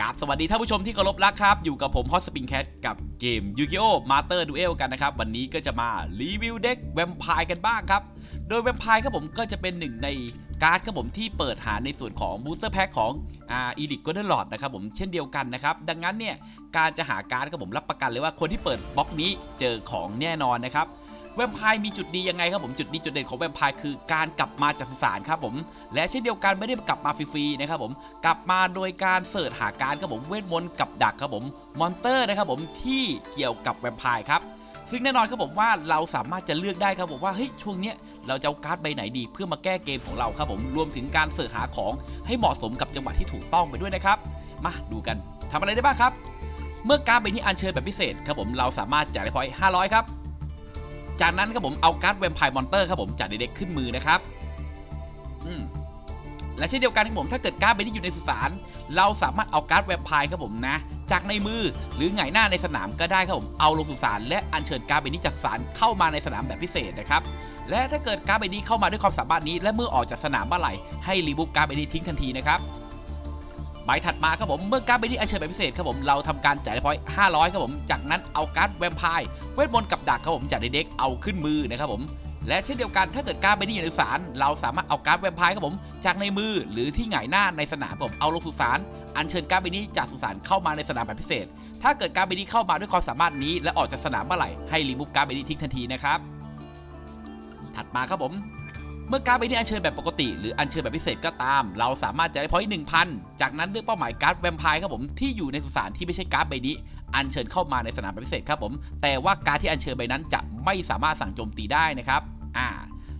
กับสวัสดีท่านผู้ชมที่เคารพรักครับ อยู่กับผมฮอตสปริงแคทกับเกมยูกิโอมาเตอร์ดูเอลกันนะครับ วันนี้ก็จะมารีวิวเด็กแวมไพร์กันบ้างครับ โดยแวมไพร์ครับผมก็จะเป็นหนึ่งในการ์ดครับผมที่เปิดหาในส่วนของบูสเตอร์แพ็คของอ่าอีลิกโกลเด้นหลอดนะครับผมเช่นเดียวกันนะครับ ดังนั้นเนี่ยการจะหาการ์ดครับผมรับประกันเลยว่าคนที่เปิดบล็อกนี้เจอของแน่นอนนะครับ แวมไพร์มีจุดดียังไงครับผมจุดดีจุดเด่นของแวมไพร์คือการกลับมาจากสุสานครับผมและเช่นเดียวกันไม่ได้กลับมาฟรีๆนะครับผมกลับมาโดยการเสิร์ชหาการครับผมเวทมนต์กับดักครับผมมอนเตอร์นะครับผมที่เกี่ยวกับแวมไพร์ครับซึ่งแน่นอนครับผมว่าเราสามารถจะเลือกได้ครับผมว่าเฮ้ยช่วงเนี้ยเราจะเอาการ์ดใบไหนดีเพื่อมาแก้เกมของเราครับผมรวมถึงการเสิร์ชหาของให้เหมาะสมกับจังหวะที่ถูกต้องไปด้วยนะครับ มาดูกันทำอะไรได้บ้างครับ เมื่อการ์ดใบนี้อัญเชิญแบบพิเศษครับผมเราสามารถจ่ายได้พอยต์500 ครับ จากนั้นครับผมเอาการ์ดแวมไพร์มอนเตอร์ครับผมจากเด็กๆขึ้นมือนะครับอืมและเช่นเดียวกันครับผมถ้าเกิดการ์ดใบนี้อยู่ในสุสานเราสามารถเอาการ์ดแวมไพร์ครับผมนะ จากในมือหรือไงหน้าในสนามก็ได้ครับผมเอาลงสุสานและอัญเชิญการ์ดใบนี้จากสานเข้ามาในสนามแบบพิเศษนะครับและถ้าเกิดการ์ดใบนี้เข้ามาด้วยความสามารถนี้ และเมื่อออกจากสนามเมื่อไหร่ให้รีบุกการ์ดใบนี้ทิ้งทันทีนะครับ ใบถัดมาครับผมเมื่อการ์ดใบนี้อัญเชิญแบบพิเศษครับผมเราทำการจ่ายพอยต์500ครับผมจากนั้นเอาการ์ดแวมไพร์เวทมนต์กับดักครับผมจากในเด็กเอาขึ้นมือนะครับผมและเช่นเดียวกันถ้าเกิดการ์ดใบนี้อยู่ในสานเราสามารถเอาการ์ดแวมไพร์ครับผมจากในมือหรือที่หงายหน้าในสนามครับผมเอาลงสุสานอัญเชิญการ์ดใบนี้จากสุสานเข้ามาในสนามแบบพิเศษ ถ้าเกิดการ์ดใบนี้เข้ามาด้วยความสามารถนี้และออกจากสนามเมื่อไหร่ให้รีมูฟการ์ดใบนี้ทิ้งทันทีนะครับถัดมาครับผม เมื่อการ์ดใบนี้อัญเชิญแบบปกติ หรืออัญเชิญแบบพิเศษก็ตาม เราสามารถจะได้พอยต์หนึ่งพันจากนั้นเลือกเป้าหมายการ์ดแวมไพร์ครับผมที่อยู่ในสุสานที่ไม่ใช่การ์ดใบนี้ อัญเชิญเข้ามาในสนามแบบพิเศษครับผม แต่ว่าการ์ดที่อัญเชิญใบนั้นจะไม่สามารถสั่งโจมตีได้นะครับอ่า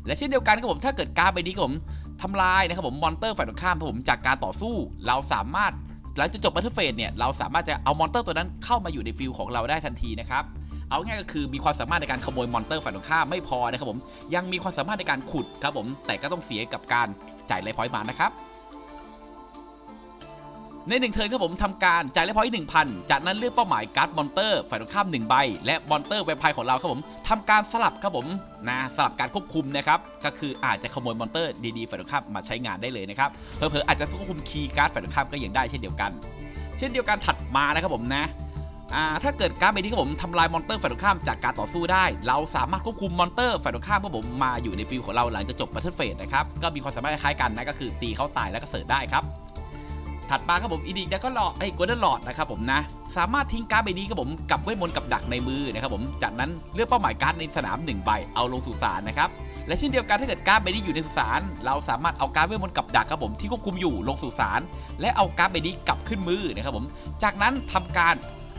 และเช่นเดียวกันครับผมถ้าเกิดการ์ดใบนี้ครับผมทำลายนะครับผมมอนเตอร์ฝ่ายตรงข้ามครับผมจากการต่อสู้ เราสามารถหลังจากจบบัตเทอร์เฟสเนี่ยเราสามารถจะเอามอนเตอร์ตัวนั้นเข้ามาอยู่ในฟิลของเราได้ทันทีนะครับ เอาง่ายก็คือมีความสามารถในการขโมยมอนเตอร์ฝ่ายตรงข้ามไม่พอนะครับผม ยังมีความสามารถในการขุดครับผม แต่ก็ต้องเสียกับการจ่ายไลฟ์พอยต์มานะครับในหนึ่งเทิร์นครับผมทำการจ่ายไลฟ์พอยต์หนึ่งพันจากนั้นเลือกเป้าหมายการ์ดมอนเตอร์ฝ่ายตรงข้ามหนึ่งใบ และมอนเตอร์แวมไพของเราครับผมทำการสลับครับผมนะสลับการควบคุมนะครับก็คืออาจจะขโมยมอนเตอร์ดีๆฝ่ายตรงข้ามมาใช้งานได้เลยนะครับเผลอๆอาจจะควบคุมคีย์การ์ดฝ่ายตรงข้ามก็ยังได้เช่นเดียวกัน เช่นเดียวกันถัดมานะครับผมนะ อ่าถ้าเกิดการ์ดใบนี้ครับผมทำลายมอนเตอร์ฝ่ายตรงข้ามจากการต่อสู้ได้ เราสามารถควบคุมมอนเตอร์ฝ่ายตรงข้ามครับผมมาอยู่ในฟิลของเราหลังจากจบบัตเทิลเฟสนะครับก็มีความสามารถคล้ายกันนะก็คือตีเขาตายแล้วก็เสิร์ฟได้ครับถัดมาครับผมอีดิกแล้วก็หลอดไอ้กวนเดนหลอดนะครับผมนะ สามารถทิ้งการ์ดใบนี้ครับผมกับเวทมนต์กับดักในมือนะครับผมจากนั้นเลือกเป้าหมายการ์ดในสนามหนึ่งใบเอาลงสู่สารนะครับและเช่นเดียวกันถ้าเกิดการ์ดใบนี้อยู่ในสุสานเราสามารถเอาการ์ดเวทมนต์กับดักครับผมที่ควบคุมอยู่ลงสู่สารและเอาการ์ดใบนี้กลับขึ้นมือนะครับผมจากนั้นทำการ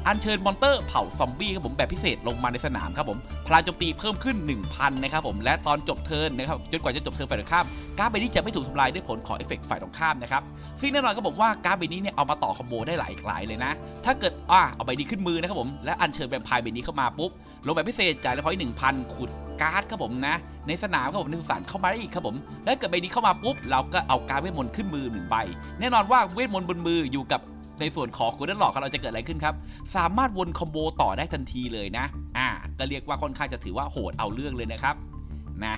อัญเชิญมอนเตอร์เผาซอมบี้ครับผมแบบพิเศษลงมาในสนามครับผมพลังโจมตีเพิ่มขึ้น 1,000 นะครับผมและตอนจบเทิร์นนะครับจนกว่าจะจบเทิร์นฝ่ายตรงข้ามการ์ดใบนี้จะไม่ถูกทำลายด้วยผลของเอฟเฟกต์ฝ่ายตรงข้ามนะครับซึ่งแน่นอนครับผมว่าการ์ดใบนี้เนี่ยเอามาต่อคอมโบได้หลายหลายเลยนะ ถ้าเกิดอ่าเอาใบนี้ขึ้นมือนะครับผมและอัญเชิญแวมพร์ใบนี้เข้ามาปุ๊บลงแบบพิเศษจ่ายเลยพอยหนึ่งพันขุดการ์ดครับผมนะ ในสนามครับผมในสุสานเข้ามาได้อีกครับผมและเกิดใบนี้เข้ามาปุ๊บเราก็เอาการเวทมนต์ขึ้นมือหนึ่งใบ แน่นอนว่าเวทมนต์บนมืออยู่กับ ในส่วนของกูเดนหลอกเราจะเกิดอะไรขึ้นครับ สามารถวนคอมโบต่อได้ทันทีเลยนะ อ่า ก็เรียกว่าค่อนข้างจะถือว่าโหดเอาเรื่องเลยนะครับนะ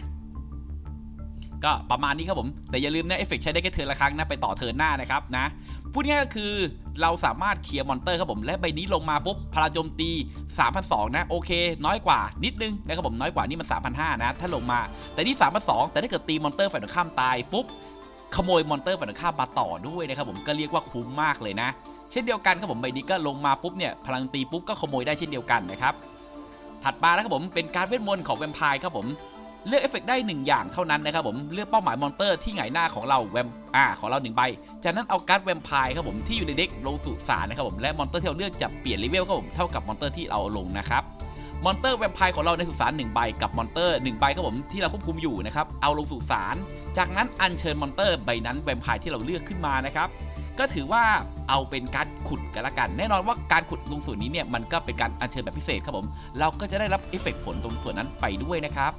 ก็ประมาณนี้ครับผม แต่อย่าลืมนะเอฟเฟกใช้ได้แค่เทิร์นละครั้งนะไปต่อเทิร์นหน้านะครับนะพูดง่ายก็คือเราสามารถเคลียร์มอนเตอร์ครับผมและใบนี้ลงมาปุ๊บพลังโจมตี3,200นะ โอเค น้อยกว่านิดนึงนะครับผมน้อยกว่านี่มัน 3,500 นะ ถ้าลงมา แต่นี่3,200แต่ถ้าเกิดตีมอนเตอร์ฝ่ายตรงข้ามตายปุ๊บ ขโมยมอนเตอร์ฝ่ายตรงข้ามมาต่อด้วยนะครับผมก็เรียกว่าคุ้มมากเลยนะ เช่นเดียวกันครับผมใบนี้ก็ลงมาปุ๊บเนี่ยพลังตีปุ๊บก็ขโมยได้เช่นเดียวกันนะครับถัดมานะครับผมเป็นการเวทมนต์ของแวมไพร์ครับผมเลือกเอฟเฟกต์ได้หนึ่งอย่างเท่านั้นนะครับผมเลือกเป้าหมายมอนเตอร์ที่หงายหน้าของเราแวมอ่าของเราหนึ่งใบจากนั้นเอาการ์ดแวมไพร์ครับผมที่อยู่ในเด็กลงสู่สารนะครับผมและมอนเตอร์ที่เราเลือกจะเปลี่ยนเลเวลครับผมเท่ากับมอนเตอร์ที่เราลงนะครับ มอนเตอร์แวมไพร์ของเราในสุสานหนึ่งใบกับมอนเตอร์หนึ่งใบครับผมที่เราควบคุมอยู่นะครับเอาลงสู่สารจากนั้นอัญเชิญมอนเตอร์ใบนั้นแวมไพร์ที่เราเลือกขึ้นมานะครับก็ถือว่าเอาเป็นการขุดกันละกัน แน่นอนว่าการขุดตรงส่วนนี้เนี่ยมันก็เป็นการอัญเชิญแบบพิเศษครับผมเราก็จะได้รับเอฟเฟกต์ผลตรงส่วนนั้นไปด้วยนะครับ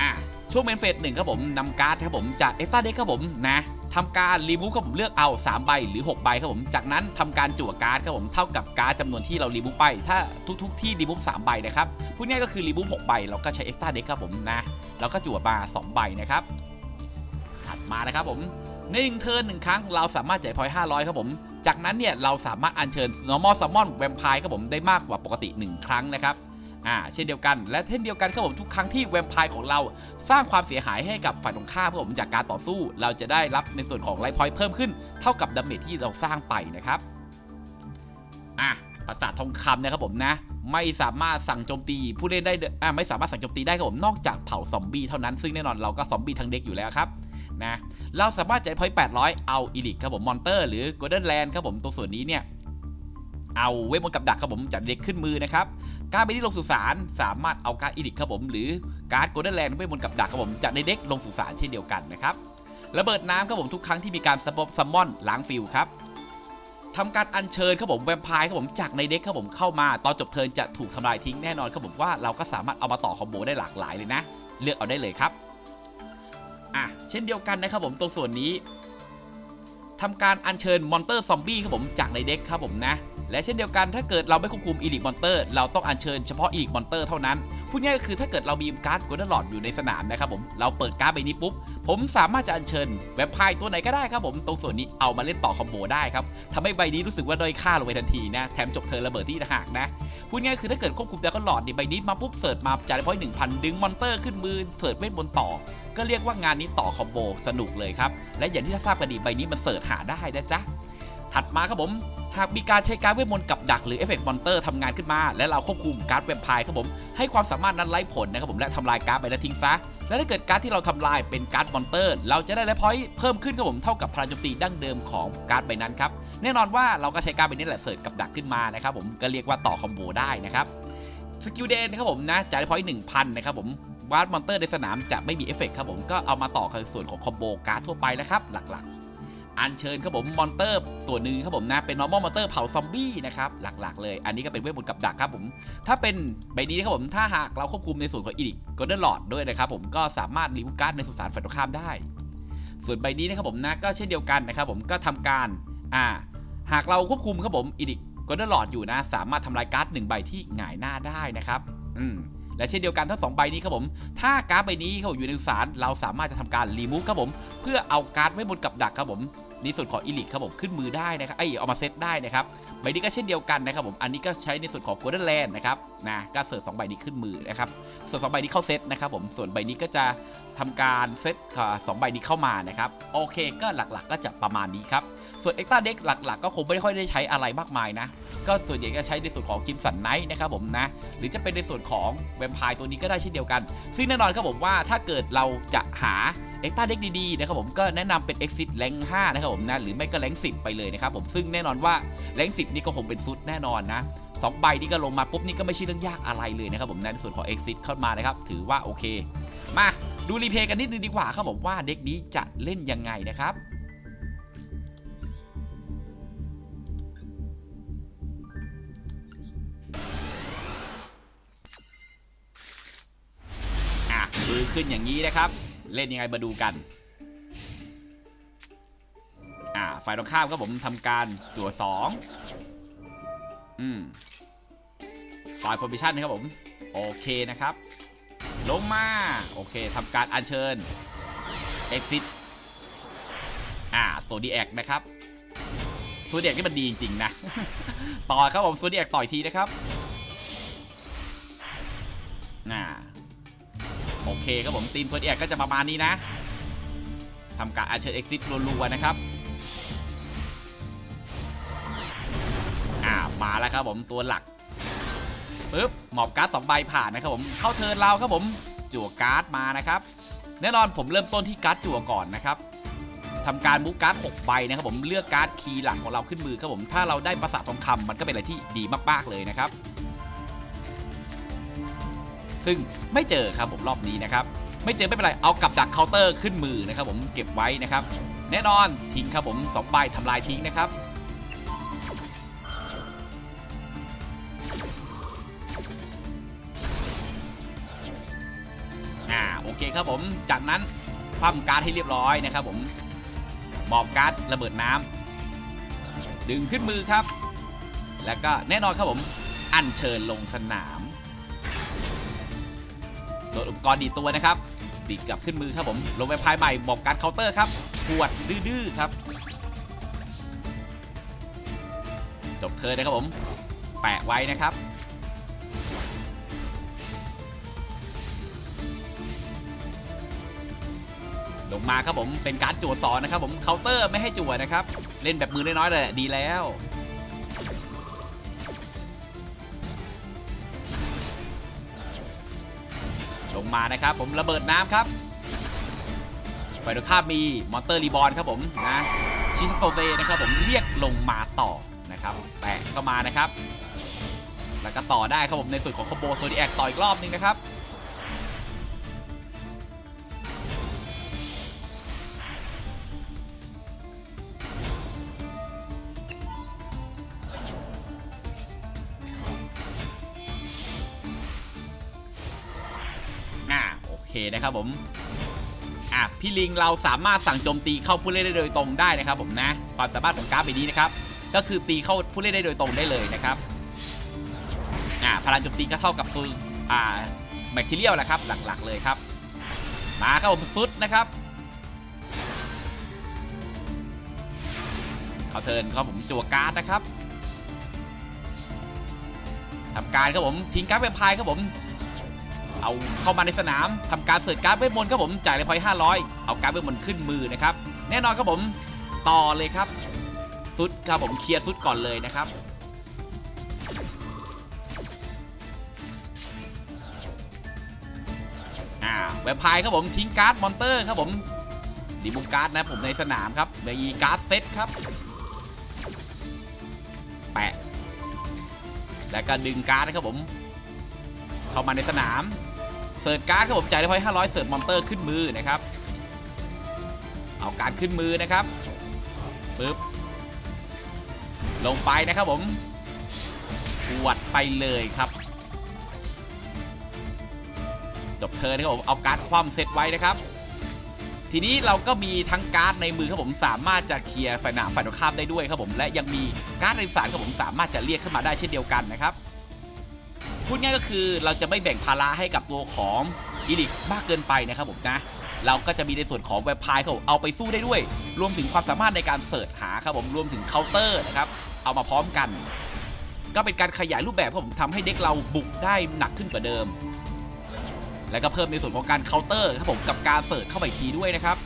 อะช่วงเมนเฟสหนึ่งครับผมนำการ์ดครับผมจากเอ็กซ์ตาเด็กครับผมนะ ทำการรีมูฟครับผมเลือกเอา 3 ใบหรือ 6 ใบครับผม จากนั้นทำการจั่วการ์ดครับผมเท่ากับการ์ดจำนวนที่เรารีมูฟไป ถ้าทุก ๆ ที่รีมูฟ3ใบนะครับพูดง่ายก็คือรีมูฟ6ใบเราก็ใช้เอ็กซ์ต้าเด็กครับผมนะแล้วก็จั่วมา2ใบนะครับถัดมานะครับผมในหนึ่งเทิร์นหนึ่งครั้งเราสามารถจ่ายพอยต์500ครับผม จากนั้นเนี่ยเราสามารถอัญเชิญ normal summon vampire ครับผมได้มากกว่าปกติ 1 ครั้งนะครับ อ่าเช่นเดียวกัน และเช่นเดียวกันครับผมทุกครั้งที่แวมไพร์ของเราสร้างความเสียหายให้กับฝ่ายตรงข้ามครับผมจากการต่อสู้ เราจะได้รับในส่วนของไลฟ์พอยต์เพิ่มขึ้น เท่ากับดาเมจที่เราสร้างไปนะครับอะปราสาททองคำนะครับผมนะ ไม่สามารถสั่งโจมตีผู้เล่นได้อ่าไม่สามารถสั่งโจมตีได้ครับผมนอกจากเผาซอมบี้เท่านั้นซึ่งแน่นอนเราก็ซอมบี้ทั้งเด็กอยู่แล้วครับนะเราสามารถจ่ายพอยต์800 เอาอีลิกครับผมมอนเตอร์หรือโกลเด้นแลนด์ครับผมตัวส่วนนี้เนี่ยเอาเวทมนต์กับดักครับผมจัดเด็กขึ้นมือนะครับ การไปที่ลงสุสานสามารถเอาการ์ดอีดิกครับผม หรือการ์ดโกลเด้นแลนด์เวทมนกับดักครับผมจัดในเด็กลงสุสานเช่นเดียวกันนะครับระเบิดน้ำครับผมทุกครั้งที่มีการซัมมอนล้างฟิลครับทำการอัญเชิญครับผมแวมไพร์ครับผมจากในเด็กครับผมเข้ามาตอนจบเทิร์นจะถูกทำลายทิ้งแน่นอนครับผมว่าเราก็สามารถเอามาต่อคอมโบได้หลากหลายเลยนะ เลือกเอาได้เลยครับอะเช่นเดียวกันนะครับผมตรงส่วนนี้ ทำการอัญเชิญมอนเตอร์ซอมบี้ครับผมจากในเด็กครับผมนะ และเช่นเดียวกันถ้าเกิดเราไม่ควบคุมอีลิกมอนเตอร์เราต้องอัญเชิญเฉพาะอีลิกมอนเตอร์เท่านั้นพูดง่ายก็คือถ้าเกิดเรามีการ์ดโกลเด้นหลอดอยู่ในสนามนะครับผมเราเปิดการ์ดใบนี้ปุ๊บ ผมสามารถจะอัญเชิญแวมไพร์ตัวไหนก็ได้ครับผมตรงส่วนนี้เอามาเล่นต่อคอมโบได้ครับทำให้ใบนี้รู้สึกว่าด้อยค่าลงไปทันทีนะแถมจบเธอระเบิดที่หากนะพูดง่ายคือถ้าเกิดควบคุมดราก้อนหลอดนี่ใบนี้มาปุ๊บเสิร์ชมาจ่ายพอยหนึ่งพันดึงมอนเตอร์ขึ้นมือเสิร์ชเวทบนต์ต่อ ก็เรียกว่างานนี้ต่อคอมโบสนุกเลยครับ และอย่างที่ทราบกันดีใบนี้มันเสิร์ชหาได้นะจ๊ะ ถัดมาครับผม หากมีการใช้การเวทมนต์กับดักหรือเอฟเฟกต์มอนเตอร์ทำงานขึ้นมา และเราควบคุมการ์ดแวมไพร์ครับผม ให้ความสามารถนั้นไร้ผลนะครับผมและทำลายการ์ดไปแล้วทิ้งซะ และถ้าเกิดการ์ดที่เราทำลายเป็นการ์ดมอนเตอร์ เราจะได้ไลฟ์พอยต์เพิ่มขึ้นครับผมเท่ากับพลังโจมตีดั้งเดิมของการ์ดใบนั้นครับแน่นอนว่าเราก็ใช้การ์ดใบนี้แหละเสิร์ชกับดักขึ้นมานะครับผมก็เรียกว่าต่อคอมโบได้นะครับสกิลเดนนะครับผมนะจ่ายไลพอยต์หนึ่งพันนะครับผม วาร์ดมอนเตอร์ในสนามจะไม่มีเอฟเฟกต์ครับผมก็เอามาต่อกับส่วนของคอมโบการ์ดทั่วไปแล้วครับ หลักๆ อัญเชิญครับผมมอนเตอร์ตัวหนึ่งครับผมนะเป็น normal มอนเตอร์เผาซอมบี้นะครับหลักๆ เลย อันนี้ก็เป็นเวทมนต์กับดักครับผม ถ้าเป็นใบนี้ครับผมถ้าหากเราควบคุมในส่วนของอีดิกก o เด n หลอดด้วยนะครับผมก็สามารถรีมูการ์ดในสุสานฝ่ายตรงข้ามได้ ส่วนใบนี้นะครับผมนะก็เช่นเดียวกันนะครับผมก็ทำการอ่าหากเราควบคุมครับผมอีดิกก o เด n หลอดอยู่นะ สามารถทำลายการ์ดหนึ่งใบที่หงายหน้าได้นะครับ อืม และเช่นเดียวกันทั้งสองใบนี้ครับผม ถ้าการ์ดใบนี้เขาอยู่ในสุสานเราสามารถจะทำการรีมูฟครับผม เพื่อเอาการ์ดไว้บนกับดักครับผมในส่วนของอีลิทครับผมขึ้นมือได้นะครับไอเอามาเซตได้นะครับใบนี้ก็เช่นเดียวกันนะครับผมอันนี้ก็ใช้ในส่วนของ Golden Land นะครับนะก็เสิร์ฟสองใบนี้ขึ้นมือนะครับส่วนสองใบนี้เข้าเซตนะครับผมส่วนใบนี้ก็จะทำการเซตสองใบนี้เข้ามานะครับโอเคก็หลักๆ ก็จะประมาณนี้ครับ ส่วนเอ็กซ์ตาเด็กหลักๆ ก็คงไม่ค่อยได้ใช้อะไรมากมายนะ ก็ส่วนใหญ่ก็ใช้ในส่วนของกิมสันไนท์นะครับผมนะ หรือจะเป็นในส่วนของแวมไพร์ตัวนี้ก็ได้เช่นเดียวกัน ซึ่งแน่นอนครับผมว่าถ้าเกิดเราจะหาเอ็กซ์ตาเด็กดีๆนะครับผมก็แนะนำเป็น Exit แรง5นะครับผมนะหรือไม่ก็แรง10 ไปเลยนะครับผมซึ่งแน่นอนว่าแรง10 นี่ก็คงเป็นซุดแน่นอนนะสองใบนี้ก็ลงมาปุ๊บนี่ก็ไม่ใช่เรื่องยากอะไรเลยนะครับผมในส่วนของ Exit เข้ามานะครับถือว่าโอเค มาดูรีเพย์กันนิดนึงดีกว่าครับผมว่าเด็กนี้จะเล่นยังไงนะครับ ขึ้นอย่างนี้นะครับ เล่นยังไงมาดูกันอ่าฝ่ายตรงข้ามครับผมทำการจั่วสองอืมฝ่ายฟอร์มิชันนะครับผม โอเคนะครับ ลงมา โอเคทำการอัญเชิญ exit อ่าโซดีแอกนะครับโซดีแอกนี่มันดีจริงๆนะ ต่อครับผมโซดีแอกต่อยทีนะครับ อ่า โอเคครับผมทีมโซนแอกก็จะประมาณนี้นะทำการอาเชิญเอ็กซิสรัวๆนะครับอ่ามาแล้วครับผมตัวหลักปึ๊บหมอบการ์ดสองใบผ่านนะครับผมเข้าเทิร์นเราครับผมจั่วการ์ดมานะครับแน่นอนผมเริ่มต้นที่การ์ดจั่วก่อนนะครับทำการมูฟการ์ด6ใบนะครับผมเลือกการ์ดคีย์หลักของเราขึ้นมือครับผมถ้าเราได้ประสาททองคำมันก็เป็นอะไรที่ดีมากๆเลยนะครับ ซึ่งไม่เจอครับผมรอบนี้นะครับไม่เจอไม่เป็นไรเอากับดักเคาน์เตอร์ขึ้นมือนะครับผมเก็บไว้นะครับ แน่นอนทิ้งครับผมสองใบทำลายทิ้งนะครับอ่าโอเคครับผมจากนั้นคว่ำการ์ดให้เรียบร้อยนะครับผมมอบการ์ดระเบิดน้ำดึงขึ้นมือครับ แล้วก็แน่นอนครับผมอัญเชิญลงสนาม ดนอุปกรณ์ดีดตัวนะครับ ดีดกลับขึ้นมือครับผมลงไปพายใหม่บอกการเคาน์เตอร์ครับขวดดื้อๆครับ จบเทิร์นะครับผม แปะไว้นะครับลงมาครับผมเป็นการจั่วต่อนะครับผมเคาน์เตอร์ไม่ให้จั่วนะครับ เล่นแบบมือน้อยๆเลยแหละดีแล้ว มานะครับผมระเบิดน้ำครับไฟตรงข้ามมีมอนเตอร์รีบอลครับผมนะชิซโซเซนะครับผมเรียกลงมาต่อนะครับแตะเข้ามานะครับ แล้วก็ต่อได้ครับผมในส่วนของคอมโบโซดิแอคต่ออีกรอบนึงนะครับ นะครับผมอะพี่ลิงเราสามารถสั่งโจมตีเข้าผู้เล่นได้โดยตรงได้นะครับผมนะความสามารถของการ์ดใบนี้นะครับก็คือตีเข้าผู้เล่นได้โดยตรงได้เลยนะครับอ่าพลังโจมตีก็เท่ากับตัวอ่าแมคทีเรียลแหละครับหลักๆเลยครับ มาครับผมฟุตนะครับเขาเทินครับผมจั่วการ์ดนะครับทำการครับผมทิ้งการ์ดเวมไพร์ครับผม เอาเข้ามาในสนามทำการเสิร์ชการ์ดเวทมนต์ครับผมจ่ายเลยพอย500เอาการ์ดเวทมนต์ขึ้นมือนะครับ แน่นอนครับผมต่อเลยครับซุดครับผมเคลียร์ซุดก่อนเลยนะครับอ่าแวมไพร์ครับผมทิ้งการ์ดมอนเตอร์ครับผมดีบุกการ์ดนะผมในสนามครับมีการ์ดเซตครับแปะแล้วก็ดึงการ์ดนะครับผม เข้ามาในสนาม เสิร์ชการ์ดครับผมจ่ายได้พอย500เสิร์ชมอนเตอร์ขึ้นมือนะครับ เอาการดขึ้นมือนะครับปึ๊บลงไปนะครับผมปวดไปเลยครับ จบเทิร์นนะครับผมเอาการ์ดคว่ำเซตไว้นะครับ ทีนี้เราก็มีทั้งการ์ดในมือครับผมสามารถจะเคลียร์ฝ่ายหนาฝ่ายตรงข้ามได้ด้วยครับผมและยังมีการ์ดในสารครับผมสามารถจะเรียกขึ้นมาได้เช่นเดียวกันนะครับ พูดง่ายก็คือเราจะไม่แบ่งภาระให้กับตัวของอีลิกมากเกินไปนะครับผมนะ เราก็จะมีในส่วนของเว็บพายเขาเอาไปสู้ได้ด้วย รวมถึงความสามารถในการเสิร์ชหาครับผมรวมถึงเคาน์เตอร์นะครับเอามาพร้อมกัน ก็เป็นการขยายรูปแบบครับผมทำให้เด็กเราบุกได้หนักขึ้นกว่าเดิม และก็เพิ่มในส่วนของการเคาน์เตอร์ครับผมกับการเสิร์ชเข้าไปทีด้วยนะครับ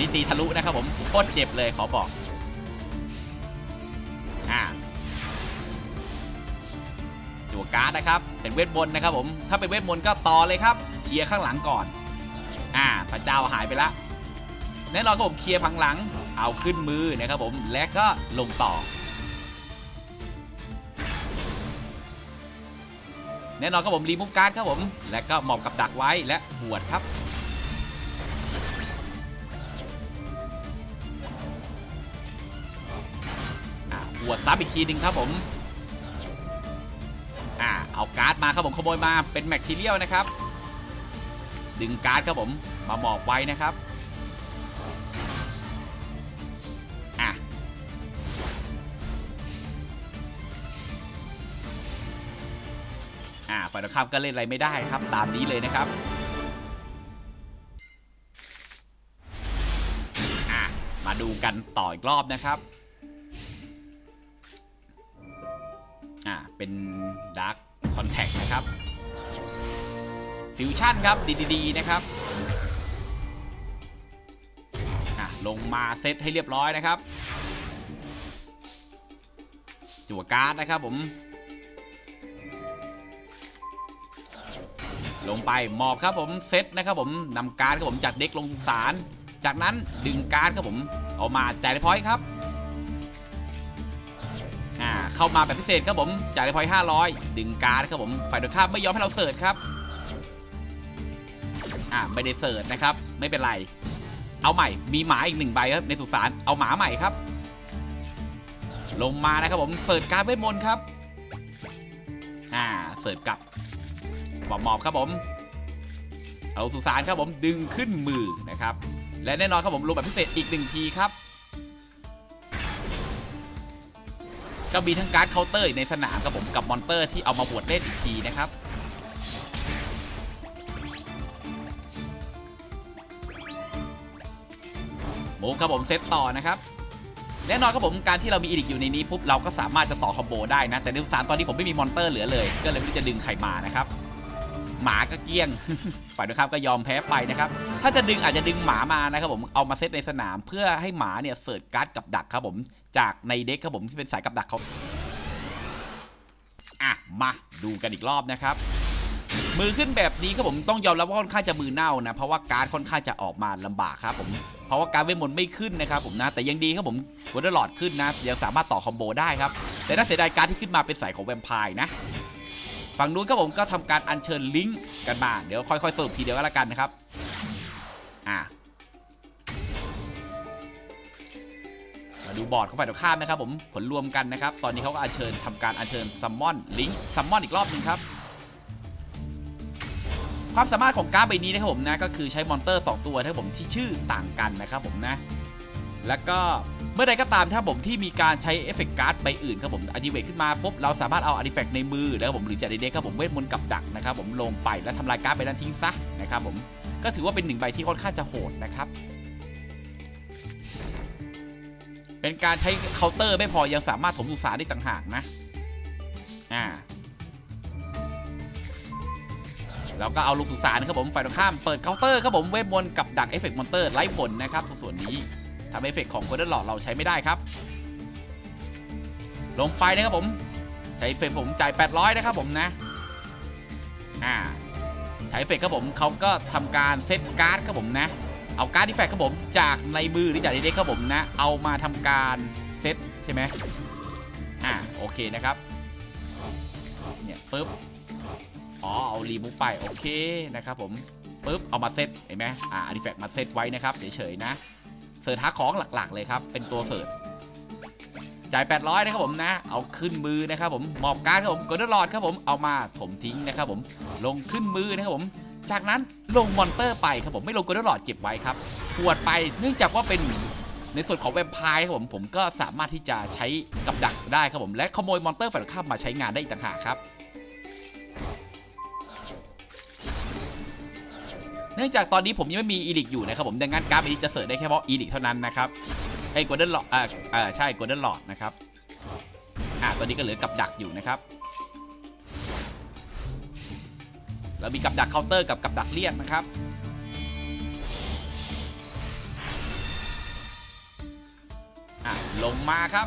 นี้ตีทะลุนะครับผมโคตรเจ็บเลยขอบอกอ่าจั่วการ์ดนะครับเป็นเวทมนต์นะครับผมถ้าเป็นเวทมนต์ก็ต่อเลยครับเคลียร์ข้างหลังก่อนอ่าพระเจ้าหายไปละแน่นอนครับผมเคลียร์พังหลังเอาขึ้นมือนะครับผมและก็ลงต่อ แน่นอนครับผมรีมูฟการ์ดครับผม และก็หมอบกับดักไว้และหวดครับ วดซ้ำอีกทีหนึ่งครับผม อ่า เอาการ์ดมาครับผมขโมยมาเป็นแมคทีเรียลนะครับ ดึงการ์ดครับผมมาหมอบไว้นะครับ อะ อ่าฝ่ายตรงข้ามก็เล่นอะไรไม่ได้ครับตามนี้เลยนะครับอะมาดูกันต่ออีกรอบนะครับ เป็นด a r k คอนแทคนะครับฟิวชั่นครับดีๆนะครับอะลงมาเซตให้เรียบร้อยนะครับ จั่วการ์ดนะครับผม ลงไปหมอบครับผมเซตนะครับผมนำการ์ดครับผมจากเด็กลงสาร จากนั้นดึงการ์ดครับผม เอามาจ่ายได้พอยต์ครับ เข้ามาแบบพิเศษครับผมจ่ายได้พอยต์500ดึงการ์ดครับผมฝ่ายตรงข้ามไม่ยอมให้เราเสิร์ชครับอ่าไม่ได้เสิร์ชนะครับ ไม่เป็นไร เอาใหม่มีหมาอีกหนึ่งใบครับในสุสานเอาหมาใหม่ครับ ลงมานะครับผมเสิร์ชการ์ดเวทมนต์ครับอ่าเสิร์ชกลับหมอบหมอบครับผม เอาสุสานครับผมดึงขึ้นมือนะครับ และแน่นอนครับผมลงแบบพิเศษอีกหนึ่งทีครับ ก็มีทั้งการ์ดเคาน์เตอร์ในสนามกับผมกับมอนเตอร์ที่เอามาบวชเล่นอีกทีนะครับโมครับผมเซตต่อนะครับแน่นอนครับผมการที่เรามีอีดิกอยู่ในนี้ปุ๊บเราก็สามารถจะต่อคอมโบได้นะแต่ในสารตอนนี้ผมไม่มีมอนเตอร์เหลือเลย ก็เลยไม่รู้จะดึงใครมานะครับ หมาก็เกี้ยงฝ่ายตรงข้ามก็ยอมแพ้ไปนะครับ ถ้าจะดึงอาจจะดึงหมามานะครับผมเอามาเซตในสนามเพื่อให้หมาเนี่ยเสิร์ชการ์ดกับดักครับผมจากในเด็กครับผมที่เป็นสายกับดักเขาอะมาดูกันอีกรอบนะครับมือขึ้นแบบนี้ครับผมต้องยอมรับว่าค่อนข้างจะมือเน่านะเพราะว่าการ์ดค่อนข้างจะออกมาลำบากครับผมเพราะว่าการเวทมนต์ไม่ขึ้นนะครับผมนะแต่ยังดีครับผมวอเตอร์ลอดขึ้นนะยังสามารถต่อคอมโบได้ครับแต่น่าเสียดายการ์ดที่ขึ้นมาเป็นสายของแวมไพร์นะ ฝั่งนู้นครับผมก็ทำการอัญเชิญลิงก์กันมา เดี๋ยวค่อยๆสรุปทีเดียวก็แล้วกันนะครับ อะมาดูบอร์ดของฝ่ายตรงข้ามนะครับผมผลรวมกันนะครับ ตอนนี้เขาก็อัญเชิญทำการอัญเชิญซัมมอนลิงก์ซัมมอนอีกรอบหนึงครับความสามารถของการ์ดใบนี้นะครับผมนะก็คือใช้มอนเตอร์ 2 ตัวนะครับผมที่ชื่อต่างกันนะครับผมนะ แล้วก็เมื่อใดก็ตามถ้าผมที่มีการใช้เอฟเฟกต์การ์ดใบอื่นครับผมอดิเวกขึ้นมาปุ๊บเราสามารถเอาอดิเฟกต์ในมือแล้วผมหรือจากในเด็กครับผมเวทมนต์กับดักนะครับผมลงไปแล้วทำลายการ์ดใบนั้นทิ้งซะนะครับผมก็ถือว่าเป็นหนึ่งใบที่ค่อนข้างจะโหดนะครับเป็นการใช้เคาน์เตอร์ไม่พอยังสามารถถมสุสานได้ต่างหากนะอ่าแล้วก็เอาลูกสุสานครับผมฝ่ายตรงข้ามเปิดเคาน์เตอร์ครับผมเวทมนต์กับดักเอฟเฟกต์มอนเตอร์ไล่ผลนะครับตรงส่วนนี้ ทำเอฟเฟกต์ของโคเดอร์หลอดเราใช้ไม่ได้ครับ ลงไปนะครับผมใช้เฟกผมจ่าย 800 นะครับผมนะ อ่าใช้เฟกครับผมเขาก็ทำการเซตการ์ดครับผมนะ เอาการ์ดดีแฟกต์ครับผมจากในมือหรือจากในเด็กครับผมนะ เอามาทำการเซตใช่ไหมอ่าโอเคนะครับเนี่ยปึ๊บอ๋อเอารีมูฟไปโอเคนะครับผมปุ๊บเอามาเซตเห็นไหมอ่าอาร์ติแฟกต์มาเซตไว้นะครับเฉยๆนะ เสิร์ชหาของหลักๆ เลยครับ เป็นตัวเสิร์ชจ่าย 800 นะครับผมนะ เอาขึ้นมือนะครับผมมอบการครับผมกดดลอดครับผมเอามาถมทิ้งนะครับผมลงขึ้นมือนะครับผมจากนั้นลงมอนเตอร์ไปครับผมไม่ลงกดดลอดเก็บไว้ครับปวดไปเนื่องจากว่าเป็นในส่วนของแวมไพร์ครับผมผมก็สามารถที่จะใช้กับดักได้ครับผมและขโมยมอนเตอร์ฝ่ายตรงข้ามมาใช้งานได้อีกต่างหากครับ เนื่องจากตอนนี้ผมยังไม่มีอีลิกอยู่นะครับผมดังนั้นการ์ดนี้จะเสิร์ชได้แค่เพราะอีลิกเท่านั้นนะครับไอ้โกลเด้นหลอดอ่าอ่าใช่โกลเด้นหลอดนะครับอ่าตอนนี้ก็เหลือกับดักอยู่นะครับแล้วมีกับดักเคาน์เตอร์กับกับดักเรียกนะครับอะลงมาครับ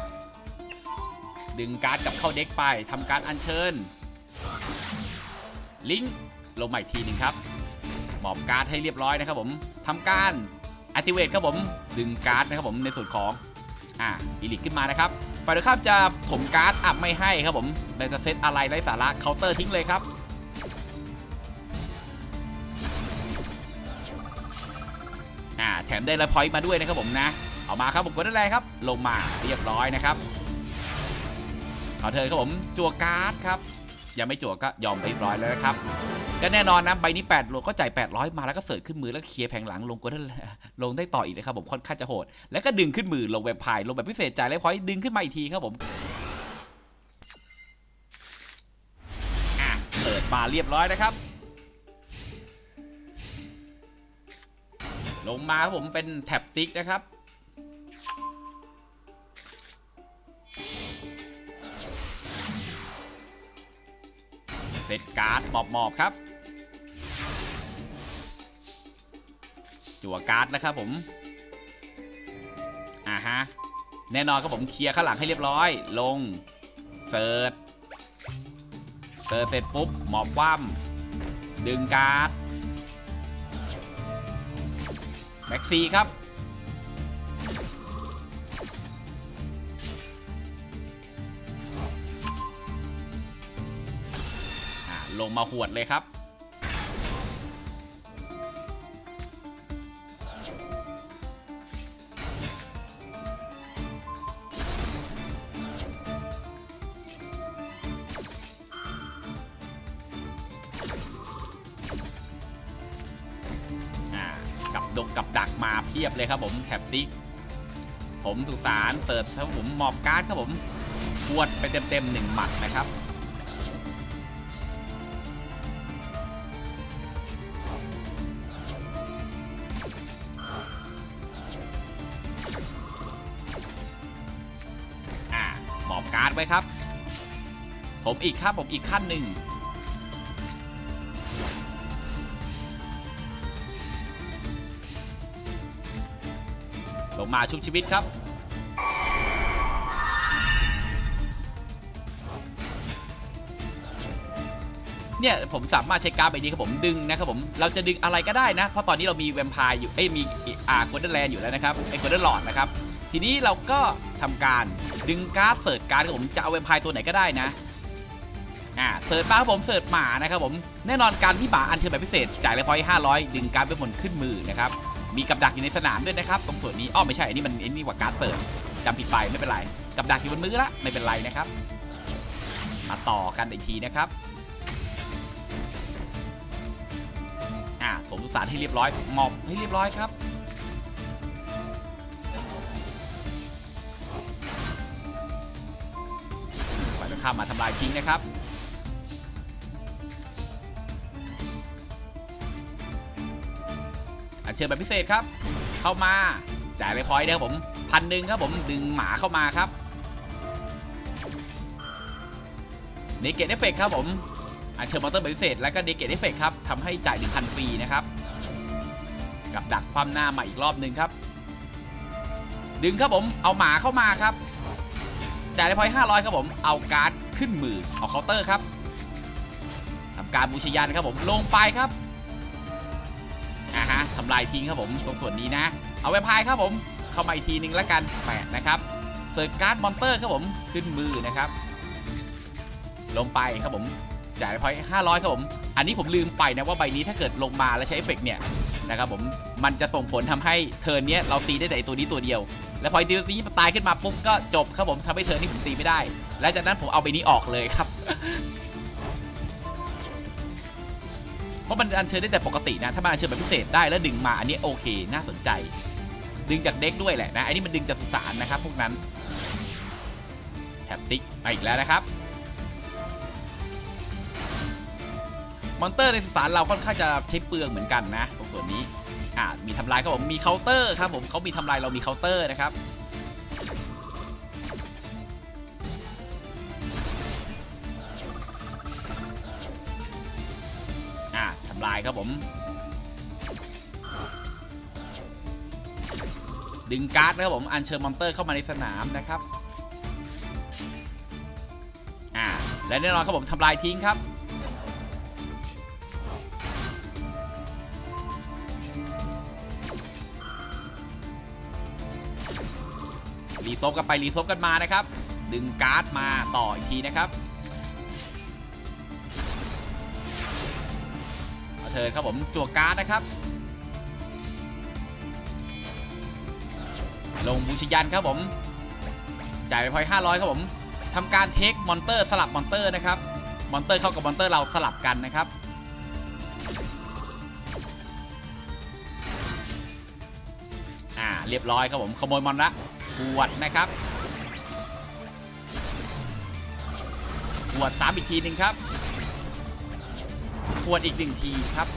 ดึงการ์ดกับเข้าเด็กไปทำการอัญเชิญ ลิงลงมาอีกทีหนึ่งครับ มอบการ์ดให้เรียบร้อยนะครับผมทำการ activate ครับผมดึงการ์ดนะครับผมในส่วนของอ่าอีลิกขึ้นมานะครับฝ่ายตรงข้ามจะถมการ์ดอัพไม่ให้ครับผมเราจะเซตอะไรไร้สาระเคาน์เตอร์ทิ้งเลยครับอ่าแถมได้ละพอยต์มาด้วยนะครับผมนะเอามาครับผมกดได้เลยครับ ลงมาเรียบร้อยนะครับเอเธอครับผมจั่วการ์ดครับ ยังไม่จั่วก็ยอมไปเรียบร้อยแล้วนะครับก็แน่นอนนะใบนี้8โลก็จ่าย 800 มาแล้วก็เสิร์ชขึ้นมือแล้วเคลียร์แผงหลังลงก็ได้ลงได้ต่ออีกนะครับผมค่อนข้างจะโหด แล้วก็ดึงขึ้นมือลงแบบพายลงแบบพิเศษจ่ายแล้วพอยดึงขึ้นมาอีกทีครับผมเปิดมาเรียบร้อยนะครับ ลงมาครับผมเป็นแท็บติ๊กนะครับ เซตการ์ดหมอบหมอบครับ จั่วการ์ดนะครับผมอ่าฮะแน่นอนครับผมเคลียร์ข้างหลังให้เรียบร้อย ลงเสิร์ชเสิร์ชเสร็จปุ๊บหมอบคว่ำดึงการ์ดแม็กซีครับ ลงมาหวดเลยครับกับดงกับดักมาเพียบเลยครับผมแท็บติ๊กผมสุสานเติร์ดครับผมมอบการ์ดครับผมปวดไปเต็มๆหนึ่งหมัดนะครับ ไปครับ ผมอีกครับผมอีกขั้นหนึ่งลงมาชุบชีวิตครับเนี่ยผมสามารถใช้การ์ดใบนี้ครับผมดึงนะครับผมเราจะดึงอะไรก็ได้นะ เพราะตอนนี้เรามีแวมไพร์อยู่เอ้ยมีอ่าโกลเด้นแลนด์อยู่แล้วนะครับไอ้โกลเด้นหลอดนะครับ ทีนี้เราก็ ทำการ ดึงการ์ดเสิร์ชการ์ดครับผมจะเอาแวมไพร์ตัวไหนก็ได้นะอ่าเสิร์ชมาครับผมเสิร์ชหมานะครับผมแน่นอนการที่หมาอันเชิญแบบพิเศษจ่ายเลยพอยห้าร้อยดึงการ์ดเป็นผลขึ้นมือนะครับมีกับดักอยู่ในสนามด้วยนะครับตรงส่วนนี้อ้อไม่ใช่อันนี้มันอันนี้กว่าการ์ดเสิร์ชจำผิดไปไม่เป็นไรกับดักอยู่บนมือละไม่เป็นไรนะครับ มาต่อกันอีกทีนะครับอ่าถมสุสานให้เรียบร้อยมอบให้เรียบร้อยครับ ฝ่ายตรงข้ามมาทำลายทิ้งนะครับอันเชิญแบบพิเศษครับ เข้ามาจ่ายเลยพอยต์นะครับผมพันหนึ่งครับผมดึงหมาเข้ามาครับเนเกตเอฟเฟกครับผมอันเชิญมอเตอร์แบบพิเศษ แล้วก็เนเกตเอฟเฟกครับทำให้จ่าย1,000ฟรีนะครับกับดักความหน้ามาอีกรอบหนึ่งครับ ดึงครับผมเอาหมาเข้ามาครับ จ่ายได้พอย500ครับผมเอาการ์ดขึ้นมือเอาเคาน์เตอร์ครับทำการบูชยันครับผมลงไปครับอ่าฮะทำลายทิ้งครับผมตรงส่วนนี้นะ เอาไว้พายครับผมเข้ามาอีกทีนึงแล้วกันแปดนะครับเสิร์ฟการ์ดมอนเตอร์ครับผมขึ้นมือนะครับ ลงไปครับผมจ่ายไปพอย500ครับผม อันนี้ผมลืมไปนะว่าใบนี้ถ้าเกิดลงมาแล้วใช้เอฟเฟกต์เนี่ยนะครับผมมันจะส่งผลทำให้เทิร์นเนี้ยเราตีได้แต่ตัวนี้ตัวเดียว แล้วพอไอตัวนี้มันตายขึ้นมาปุ๊บก็จบครับผมทำให้เทิร์นนี้ผมตีไม่ได้ แล้วจากนั้นผมเอาใบนี้ออกเลยครับ เพราะมันอัญเชิญได้แต่ปกตินะ ถ้ามันอัญเชิญแบบพิเศษได้แล้วดึงมาอันนี้โอเค น่าสนใจ ดึงจากเด็กด้วยแหละนะอันนี้มันดึงจากสุสานนะครับพวกนั้นแท็บติ๊กมาอีกแล้วนะครับมอนเตอร์ในสุสานเราค่อนข้างจะใช้เปลืองเหมือนกันนะตรงส่วนนี้ อ่ามีทำลายครับผมมีเคาน์เตอร์ครับผมเขามีทำลายเรามีเคาน์เตอร์นะครับอ่าทำลายครับผม ดึงการ์ดนะครับผมอัญเชิญมอนเตอร์เข้ามาในสนามนะครับอ่าและแน่นอนครับผมทำลายทิ้งครับ ซฟกันไปรีซฟกันมานะครับ ดึงการ์ดมาต่ออีกทีนะครับเอาเทินครับผมจั่วการ์ดนะครับ ลงบูชยันครับผมจ่ายไปพอย500ครับผมทำการเทคมอนเตอร์สลับมอนเตอร์นะครับมอนเตอร์เข้ากับมอนเตอร์เราสลับกันนะครับอ่าเรียบร้อยครับผมขโมยมอนละ ขวดนะครับขวดซ้ำอีกทีหนึ่งครับขวดอีกหนึ่งทีครับ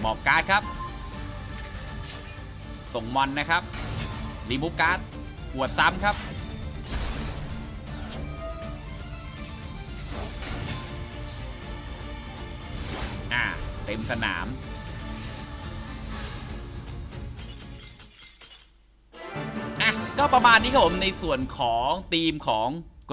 หมอบการ์ดครับ ส่งมอนนะครับรีมูฟการ์ดขวดซ้ำครับ เต็มสนาม อะ ก็ประมาณนี้ครับผมในส่วนของทีมของ